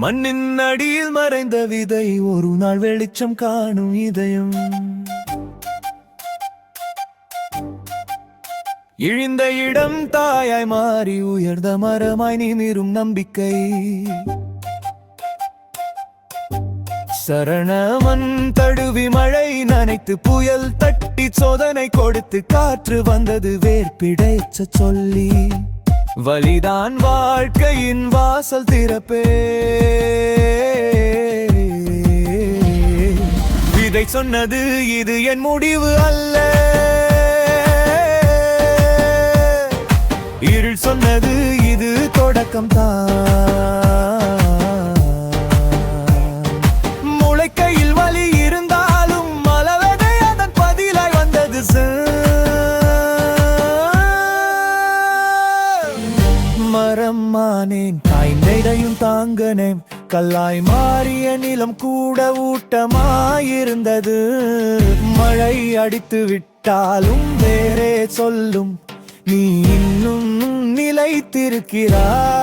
மண்ணின் அடியில் மறைந்த விதை ஒரு நாள் வெளிச்சம் காணும் இதயம். இழிந்த இடம் தாயாய் மாறி உயர்ந்த மரமாய் நிமிரும் நம்பிக்கை. சரணவன் தடுவி மழை நனைத்து புயல் தட்டி சோதனை கொடுத்து காற்று வந்தது வேர்பிடைச்ச சொல்லி. வழிதான் வாழ்க்கையின் வாசல் திறப்பே. விதை சொன்னது இது என் முடிவு அல்ல. இருள் சொன்னது மரம் மானேன். காய்ந்தையும் தாங்கனேன். கல்லாய் மாறிய நிலம் கூட ஊட்டமாயிருந்தது. மழை அடித்து விட்டாலும் வேறே சொல்லும். நீ இன்னும் நிலைத்திருக்கிறாய்.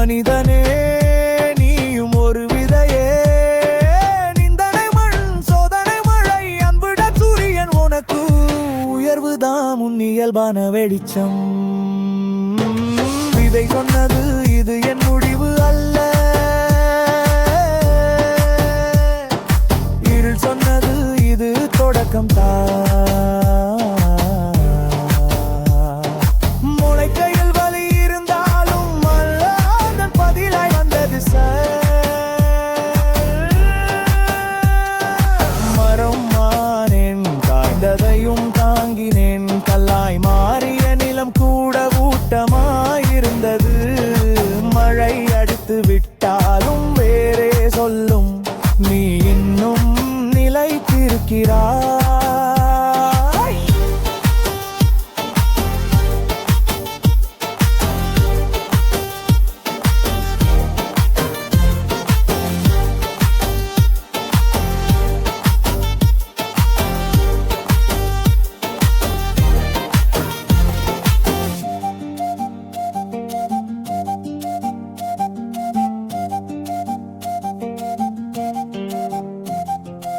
மனிதனே நீயும் ஒரு விதையே. நிந்தனை மண் சோதனை மழை அன்புட சூரியன் உனக்கு உயர்வுதான் உன் இயல்பான வெளிச்சம். விதை சொன்னது இது என் முடிவு அல்ல. இருள் சொன்னது இது தொடக்கம் தான். வேறே